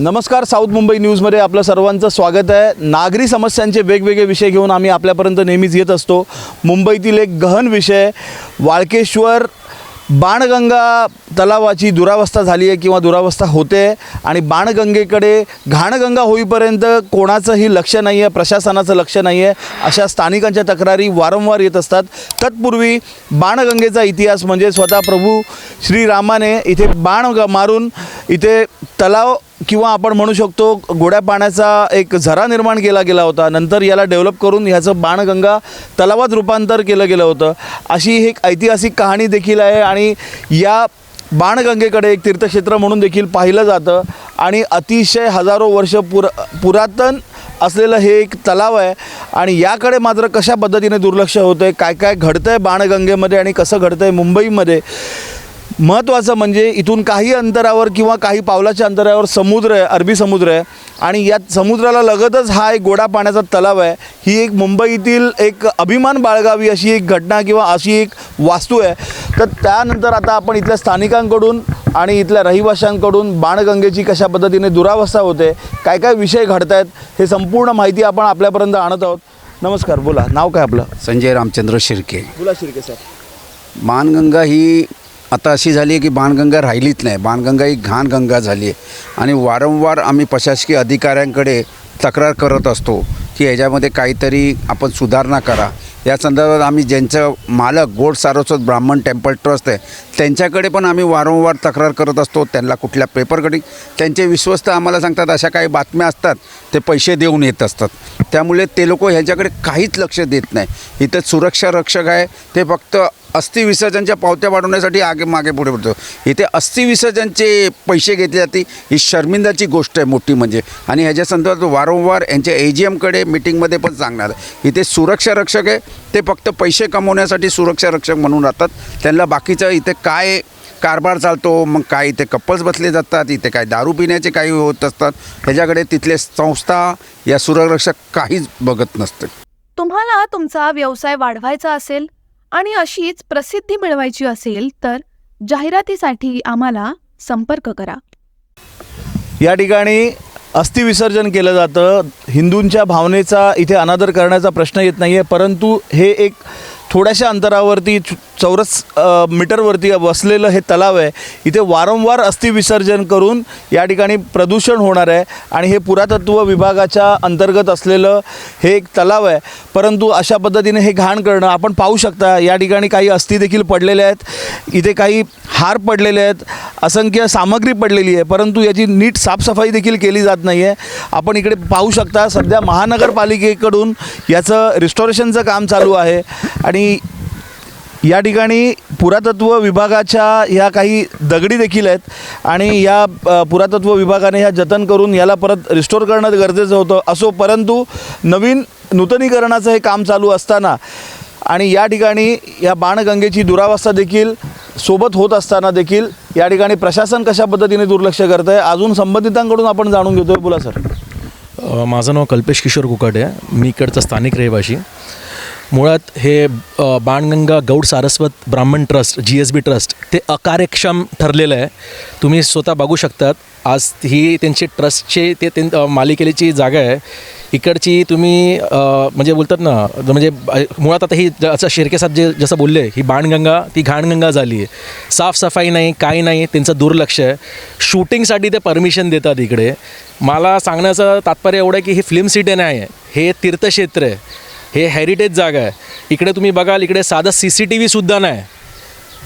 नमस्कार साऊथ मुंबई न्यूजमध्ये आपलं सर्वांचं स्वागत आहे. नागरी समस्यांचे वेगवेगळे विषय घेऊन आम्ही आपल्यापर्यंत नेहमीच येत असतो. मुंबईतील एक गहन विषय वाळकेश्वर बाणगंगा तलावाची दुरावस्था झाली आहे किंवा दुरावस्था होते आणि बाणगंगेकडे घाणगंगा होईपर्यंत कोणाचंही लक्ष नाही आहे प्रशासनाचं लक्ष नाही आहे अशा स्थानिकांच्या तक्रारी वारंवार येत असतात. तत्पूर्वी बाणगंगेचा इतिहास म्हणजे स्वतः प्रभू श्रीरामाने इथे बाण ग- मारून इथे तलाव किंवा आपण म्हणू शकतो गोड्या पाण्याचा एक झरा निर्माण केला गेला होता. नंतर याला डेव्हलप करून ह्याचं बाणगंगा तलावात रूपांतर केलं गेलं होतं. अशी ही एक ऐतिहासिक कहाणी देखील आहे आणि या बाणगंगेकडे एक तीर्थक्षेत्र म्हणून देखील पाहिलं जातं. आणि अतिशय हजारो वर्ष पुर पुरातन असलेलं हे एक तलाव आहे. आणि याकडे मात्र कशा पद्धतीने दुर्लक्ष होतं आहे काय काय घडतं आहे बाणगंगेमध्ये आणि कसं घडतं आहे मुंबईमध्ये महत्त्वाचं म्हणजे इथून काही अंतरावर किंवा काही पावलाच्या अंतरावर समुद्र आहे अरबी समुद्र आहे. आणि या समुद्राला लगतच हा एक गोडा पाण्याचा तलाव आहे. ही एक मुंबईतील एक अभिमान बाळगावी अशी एक घटना किंवा अशी एक वास्तू आहे. तर त्यानंतर आता आपण इथल्या स्थानिकांकडून आणि इथल्या रहिवाशांकडून बाणगंगेची कशा पद्धतीने दुरावस्था होते काय काय विषय घडत आहेत हे संपूर्ण माहिती आपण आपल्यापर्यंत आणत आहोत. नमस्कार बोला. नाव काय आपलं? संजय रामचंद्र शिर्के. बोला शिर्के साहेब. बाणगंगा ही आता अशी झाली आहे की बाणगंगा राहिलीच नाही. बाणगंगा ही घाण गंगा झाली आहे. आणि वारंवार आम्ही प्रशासकीय अधिकाऱ्यांकडे तक्रार करत असतो की याच्यामध्ये काहीतरी आपण सुधारणा करा. या संदर्भात आम्ही ज्यांचं मालक गोड सारस्वत ब्राह्मण टेम्पल ट्रस्ट आहे त्यांच्याकडे पण आम्ही वारंवार तक्रार करत असतो. त्यांना कुठल्या पेपरकडे त्यांचे विश्वस्त आम्हाला सांगतात अशा काही बातम्या असतात ते पैसे देऊन येत असतात. त्यामुळे ते लोक ह्याच्याकडे काहीच लक्ष देत नाही. इथं सुरक्षा रक्षक आहे ते फक्त अस्थि विसर्जनच्या पावत्या वाढवण्यासाठी आगे मागे पुढे पडतो. इथे अस्थि विसर्जनचे पैसे घेतले जाते. ही शर्मिंदाची गोष्ट आहे मोठी म्हणजे. आणि ह्याच्या संदर्भात वारंवार यांच्या ए जी एमकडे मिटिंगमध्ये पण सांगणार. इथे सुरक्षा रक्षक आहे. ते फक्त पैसे कमवण्यासाठी सुरक्षा रक्षक म्हणून राहतात. त्यांना बाकीचं इथे काय कारभार चालतो मग काय इथे कपल्स बसले जातात इथे काय दारू पिण्याचे काही होत असतात. ह्याच्याकडे तिथले संस्था या सुरक्षक काहीच बघत नसते. तुम्हाला तुमचा व्यवसाय वाढवायचा असेल आणि अशीच प्रसिद्धी मिळवायची असेल तर जाहिरातीसाठी आम्हाला संपर्क करा. या ठिकाणी अस्थिविसर्जन केलं जातं. हिंदूंच्या भावनेचा इथे अनादर करण्याचा प्रश्न येत नाही आहे परंतु हे एक थोड्याशा अंतरावरती च- चौरस मीटरवरती वसलेलं हे तलाव आहे. इथे वारंवार अस्थिविसर्जन करून या ठिकाणी प्रदूषण होणार आहे आणि हे पुरातत्व विभागाच्या अंतर्गत असलेलं हे एक तलाव आहे. परंतु अशा पद्धतीने हे घाण करणं आपण पाहू शकता या ठिकाणी काही अस्थि देखील पडलेल्या आहेत. इथे काही हार पडलेले आहेत. असंख्य सामग्री पडलेली आहे. परंतु याची नीट साफसफाई देखील केली जात नाही आहे आपण इकडे पाहू शकता सध्या महानगरपालिकेकडून याचं रिस्टॉरेशनचं काम चालू आहे. आणि आणि या ठिकाणी पुरातत्व विभागाच्या ह्या काही दगडी देखील आहेत आणि या पुरातत्व विभागाने ह्या जतन करून याला परत रिस्टोर करणं गरजेचं होतं असो परंतु नवीन नूतनीकरणाचं हे काम चालू असताना आणि या ठिकाणी या बाणगंगेची दुरावस्था देखील सोबत होत असताना देखील या ठिकाणी प्रशासन कशा पद्धतीने दुर्लक्ष करतं आहे अजून संबंधितांकडून आपण जाणून घेतोय. बोला सर. माझं नाव कल्पेश किशोर कुकाटे आहे. मी इकडचा स्थानिक रहिवाशी मुळात हे Banganga Gaud Saraswat Brahmin trust G S B trust ते अकार्यक्षम ठरलेलं आहे. तुम्ही स्वतः बघू शकतात. आज ही त्यांची ट्रस्टचे ते त्यां मालिकेलीची मालिकेची जागा आहे. इकडची तुम्ही म्हणजे बोलतात ना म्हणजे मुळात आता ही असं शिर्के जे जसं बोलले ही बाणगंगा ती घाणगंगा झाली आहे. साफसफाई नाही काही नाही त्यांचं दुर्लक्ष आहे. शूटिंगसाठी ते परमिशन देतात इकडे. मला सांगण्याचं तात्पर्य एवढं आहे की ही फिल्म सिटी नाही आहे. हे तीर्थक्षेत्र आहे. हे हेरिटेज जागा आहे. इकडे तुम्ही बघाल इकडे साधं सी सी टी व्हीसुद्धा नाही.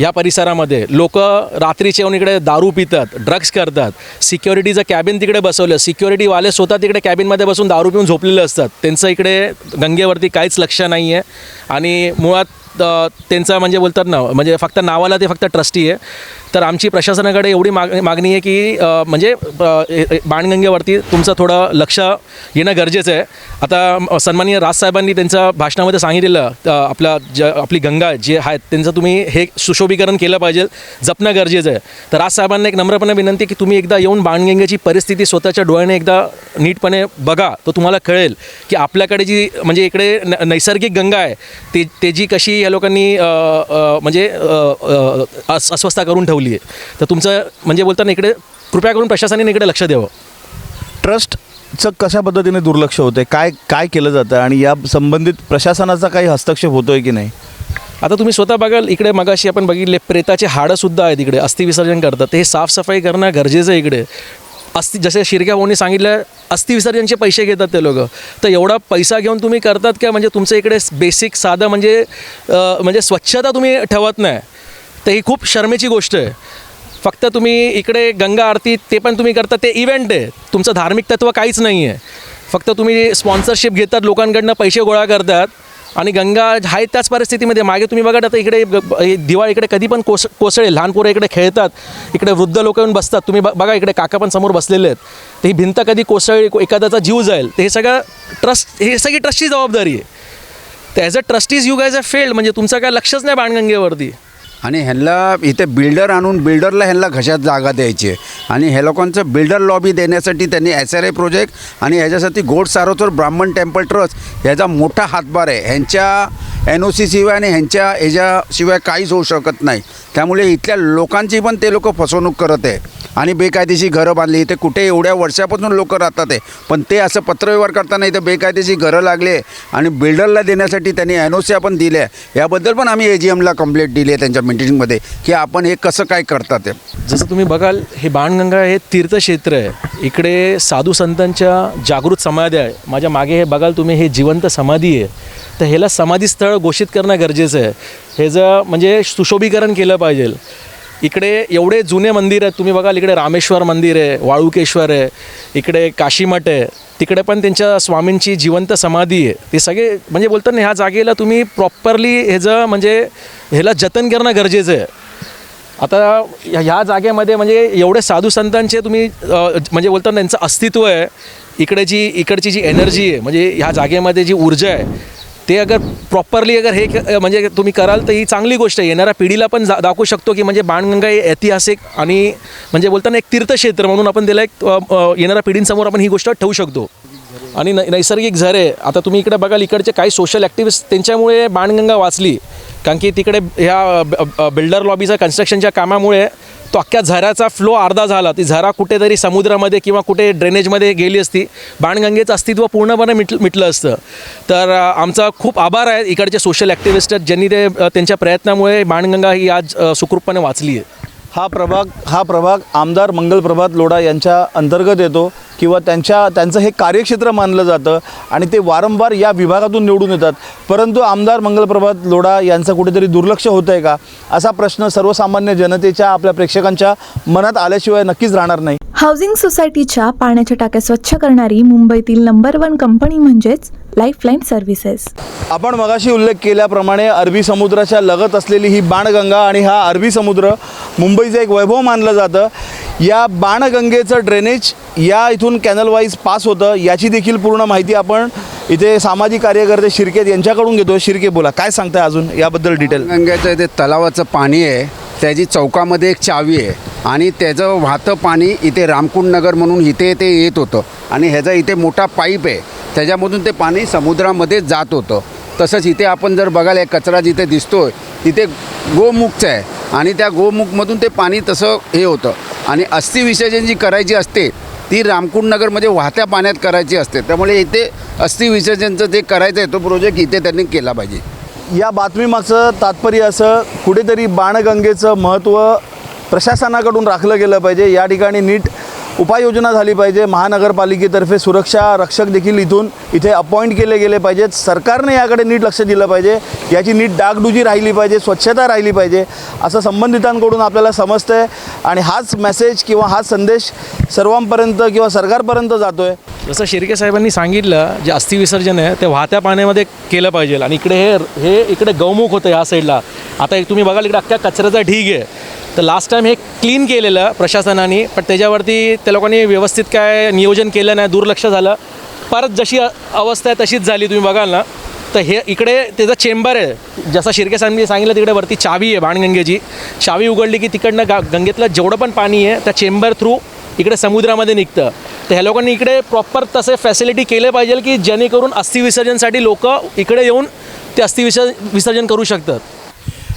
या परिसरामध्ये. लोक रात्रीचे येऊन इकडे दारू पितात ड्रग्स करतात. सिक्युरिटीचं कॅबिन तिकडे बसवलं. सिक्युरिटीवाले स्वतः तिकडे कॅबिनमध्ये बसून दारू पिऊन झोपलेले असतात. त्यांचं इकडे गंगेवरती काहीच लक्ष नाही आहे आणि मुळात त्यांचा म्हणजे बोलतात ना म्हणजे फक्त नावाला ते फक्त ट्रस्टी आहे. तर आमची प्रशासनाकडे एवढी माग मागणी आहे की म्हणजे बाणगंगेवरती तुमचं थोडं लक्ष येणं गरजेचं आहे. आता अ, सन्माननीय राजसाहेबांनी त्यांच्या भाषणामध्ये सांगितलेलं आपला ज आपली गंगा जे आहेत त्यांचं तुम्ही हे सुशोभीकरण केलं पाहिजे जपणं गरजेचं आहे. तर राजसाहेबांना एक नम्रपणे विनंती की तुम्ही एकदा येऊन बाणगंगेची परिस्थिती स्वतःच्या डोळ्याने एकदा नीटपणे बघा. तो तुम्हाला कळेल की आपल्याकडे जी म्हणजे इकडे न नैसर्गिक गंगा आहे ते ते जी कशी या लोकांनी अ, अ, म्हणजे अ, अ, अस अस्वस्था करून ठेवली आहे. तर तुमचं म्हणजे बोलताना इकडे कृपया करून प्रशासनाने इकडे लक्ष द्यावं. ट्रस्टचं कशा पद्धतीने दुर्लक्ष होतं काय काय केलं जातं? आणि या संबंधित प्रशासनाचा काही हस्तक्षेप होतोय की नाही? आता तुम्ही स्वतः बघाल इकडे मगाशी आपण बघितले प्रेताचे हाडंसुद्धा आहेत इकडे अस्थि विसर्जन करतात. ते हे साफसफाई करणं गरजेचं आहे इकडे. अस्थि जसे शिरक्या भाऊनी सांगितलं अस्थि विसर्जनचे पैसे घेतात ते लोक. तर एवढा पैसा घेऊन तुम्ही करतात का? म्हणजे तुमचं इकडे बेसिक साधं म्हणजे म्हणजे स्वच्छता तुम्ही ठेवत नाही. तर ही खूप शर्मेची गोष्ट आहे. फक्त तुम्ही इकडे गंगा आरती ते पण तुम्ही करता ते इव्हेंट आहे. तुमचं धार्मिक तत्व काहीच नाही आहे फक्त तुम्ही स्पॉन्सरशिप घेतात लोकांकडनं पैसे गोळा करतात. आणि गंगा आहे त्याच परिस्थितीमध्ये. मागे तुम्ही बघा आता इकडे दिवाळी इकडे कधी पण कोस कोसळे लहान पोरं इकडे खेळतात इकडे वृद्ध लोक येऊन बसतात. तुम्ही ब- बघा इकडे काका पण समोर बसलेले आहेत. तर ही भिंत कधी कोसळली एखाद्याचा जीव जाईल. तर हे सगळं ट्रस्ट हे सगळी ट्रस्टची जबाबदारी आहे. तर as a trustees you guys a failed म्हणजे तुमचं काय लक्षच नाही बाणगंगेवरती. आणि ह्यांना इथे बिल्डर आणून बिल्डरला ह्यांना घशात जागा द्यायची आहे. आणि ह्या लोकांचं बिल्डर लॉबी देण्यासाठी त्यांनी एस आर आय प्रोजेक्ट आणि ह्याच्यासाठी गोड सारोचर ब्राह्मण टेम्पल ट्रस्ट ह्याचा मोठा हातभार आहे. ह्यांच्या एन ओ सी शिवाय आणि ह्यांच्या ह्याच्याशिवाय काहीच होऊ शकत नाही. त्यामुळे इथल्या लोकांची पण ते लोक फसवणूक करत आहे. आणि बेकायदेशीर घरं बांधली. इथे कुठे एवढ्या वर्षापासून लोक राहतात आहे पण ते असं पत्रव्यवहार करताना इथं बेकायदेशीर घरं लागले आणि बिल्डरला देण्यासाठी त्यांनी एन ओ सी आपण दिल्या याबद्दल पण आम्ही ए जी एमला कंप्लेंट दिली आहे त्यांच्या मिटिंगमध्ये की आपण हे कसं काय करतात ते जसं तुम्ही बघाल हे बाणगंगा हे तीर्थक्षेत्र आहे. इकडे साधू संतांच्या जागृत समाधी आहे. माझ्या मागे हे बघाल तुम्ही हे जिवंत समाधी आहे. तर ह्याला समाधीस्थळ घोषित करणं गरजेचं आहे. हे जर म्हणजे सुशोभीकरण केलं पाहिजे. इकडे एवढे जुने मंदिर आहेत. तुम्ही बघाल इकडे रामेश्वर मंदिर आहे वाळुकेश्वर आहे इकडे काशीमठ आहे. तिकडे पण त्यांच्या स्वामींची जिवंत समाधी आहे. ते सगळे म्हणजे बोलतात ना ह्या जागेला तुम्ही प्रॉपरली ह्याचं म्हणजे ह्याला जतन करणं गरजेचं आहे. आता ह्या ह्या जागेमध्ये म्हणजे एवढे साधू संतांचे तुम्ही म्हणजे बोलतात ना त्यांचं अस्तित्व आहे. इकडे जी इकडची जी एनर्जी आहे म्हणजे ह्या जागेमध्ये जी ऊर्जा आहे ते अगर प्रॉपरली अगर हे क- म्हणजे तुम्ही कराल तर ही चांगली गोष्ट आहे. येणाऱ्या पिढीला पण जा दाखवू शकतो की म्हणजे बाणगंगा हे ऐतिहासिक आणि म्हणजे बोलताना एक तीर्थक्षेत्र म्हणून आपण त्याला एक येणाऱ्या पिढींसमोर आपण ही गोष्ट ठेवू शकतो. आणि नै नैसर्गिक झरे आता तुम्ही इकडे बघाल इकडचे काही सोशल ॲक्टिव्हिस्ट त्यांच्यामुळे बाणगंगा वाचली. कारण की तिकडे ह्या बिल्डर लॉबीच्या कन्स्ट्रक्शनच्या कामामुळे तो अख्ख्या झऱ्याचा फ्लो अर्धा झाला. ती झरा कुठेतरी समुद्रामध्ये किंवा कुठे ड्रेनेजमध्ये गेली असती. बाणगंगेचं अस्तित्व पूर्णपणे मिट मिटलं असतं. तर आमचा खूप आभार आहे इकडचे सोशल ॲक्टिव्हिस्ट आहेत ज्यांनी ते त्यांच्या प्रयत्नामुळे बाणगंगा ही आज सुखरूपपणे वाचली आहे. हा प्रभाग हा प्रभाग आमदार मंगल प्रभात लोढा यांच्या अंतर्गत येतो. किंवा त्यांच्या त्यांचं हे कार्यक्षेत्र मानलं जातं आणि ते वारंवार या विभागातून निवडून येतात. परंतु आमदार मंगलप्रभात लोढा यांचं कुठेतरी दुर्लक्ष होतं आहे का? असा प्रश्न सर्वसामान्य जनतेच्या आपल्या प्रेक्षकांच्या मनात आल्याशिवाय नक्कीच राहणार नाही. हाऊसिंग सोसायटीच्या पाण्याच्या टाक्या स्वच्छ करणारी मुंबईतील नंबर वन कंपनी म्हणजेच लाईफलाईन सर्व्हिसेस. आपण मगाशी उल्लेख केल्याप्रमाणे अरबी समुद्राच्या लगत असलेली ही बाणगंगा आणि हा अरबी समुद्र मुंबईचं एक वैभव मानलं जातं. या बाणगंगेचं ड्रेनेज या इथून कॅनलवाईज पास होतं याची देखील पूर्ण माहिती आपण इथे सामाजिक कार्यकर्ते शिर्केत यांच्याकडून घेतो शिर्के बोला. काय सांगताय अजून याबद्दल डिटेल गंगेचं इथे तलावाचं पाणी आहे त्याची चौकामध्ये एक चावी आहे आणि त्याचं वाहतं पाणी इथे रामकुंड नगर म्हणून इथे ते येत होतं आणि ह्याचा इथे मोठा पाईप आहे. त्याच्यामधून ते पाणी समुद्रामध्ये जात होतं. तसंच इथे आपण जर बघायला हे कचरा जिथे दिसतोय तिथे गोमुखचं आहे आणि त्या गोमुखमधून ते पाणी तसं हे होतं. आणि अस्थिविसर्जन जी करायची असते ती रामकुंडनगरमध्ये वाहत्या पाण्यात करायची असते. त्यामुळे इथे अस्थिविसर्जनचं जे करायचं आहे तो प्रोजेक्ट इथे त्यांनी केला पाहिजे. या बातमीमागचं तात्पर्य असं कुठेतरी बाणगंगेचं महत्त्व प्रशासनाकडून राखलं गेलं पाहिजे. या ठिकाणी नीट उपाययोजना झाली पाहिजे. महानगरपालिकेतर्फे सुरक्षा रक्षक देखील इथून इथे अपॉइंट केले गेले पाहिजेत. सरकारने याकडे नीट लक्ष दिलं पाहिजे. याची नीट डागडुजी राहिली पाहिजे स्वच्छता राहिली पाहिजे असं संबंधितांकडून आपल्याला समजतं आहे आणि हाच मेसेज किंवा हाच संदेश सर्वांपर्यंत किंवा सरकारपर्यंत जातो आहे जसं शिर्के साहेबांनी सांगितलं जे अस्थिविसर्जन आहे ते वाहत्या पाण्यामध्ये केलं पाहिजे. आणि इकडे हे हे इकडे गौमुख होतं ह्या साईडला आता एक तुम्ही बघाल इकडे अख्ख्या कचऱ्याचा ढीग आहे. तर लास्ट टाईम हे क्लीन केलेलं प्रशासनाने पण त्याच्यावरती त्या लोकांनी व्यवस्थित काय नियोजन केलं नाही दुर्लक्ष झालं. परत जशी अवस्था आहे तशीच झाली तुम्ही बघाल ना. तर हे इकडे त्याचं चेंबर आहे. जसं शिर्के साहेबांनी सांगितलं तिकडे वरती चावी आहे बाणगंगेची चावी उघडली की तिकडनं गा गंगेतलं जेवढं पण पाणी आहे त्या चेंबर थ्रू इकडे समुद्रामध्ये निघतं. तर ह्या लोकांनी इकडे प्रॉपर तसे फॅसिलिटी केले पाहिजे की जेणेकरून अस्थि विसर्जनसाठी लोक इकडे येऊन ते अस्थिविसर्जन विसर्जन करू शकतात.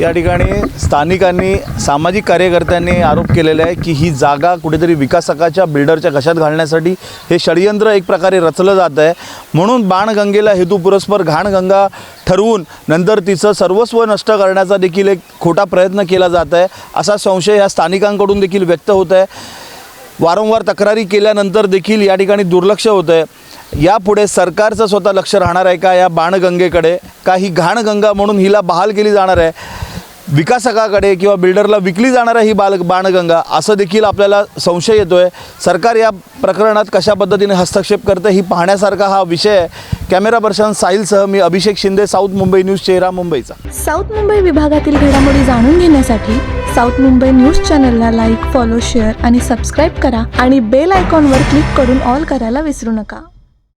या ठिकाणी स्थानिकांनी सामाजिक कार्यकर्त्यांनी आरोप केलेला आहे की ही जागा कुठेतरी विकासकाच्या बिल्डरच्या घशात घालण्यासाठी हे षडयंत्र एक प्रकारे रचलं जात आहे. म्हणून बाणगंगेला हेतुपुरस्पर घाणगंगा ठरवून नंतर तिचं सर्वस्व नष्ट करण्याचा देखील एक खोटा प्रयत्न केला जात आहे. असा संशय ह्या स्थानिकांकडून देखील व्यक्त होत आहे. वारंवार तक्रारी केल्यानंतर देखील या ठिकाणी दुर्लक्ष होतं आहे. यापुढे सरकारचं स्वतः लक्ष राहणार आहे का या बाणगंगेकडे? का ही घाणगंगा म्हणून हिला बहाल केली जाणार आहे? विकासकाकडे किंवा बिल्डरला विकली जाणार आहे ही बाल बाणगंगा? असं देखील आपल्याला संशय येतो आहे सरकार या प्रकरणात कशा पद्धतीने हस्तक्षेप करतं ही पाहण्यासारखा हा विषय आहे. कॅमेरा पर्सन साहिलसह मी अभिषेक शिंदे साऊथ मुंबई न्यूज चेहरा मुंबईचा. साऊथ मुंबई विभागातील घडामोडी जाणून घेण्यासाठी साऊथ मुंबई न्यूज चॅनलला लाईक फॉलो शेअर आणि सबस्क्राईब करा आणि बेल आयकॉनवर क्लिक करून ऑल करायला विसरू नका.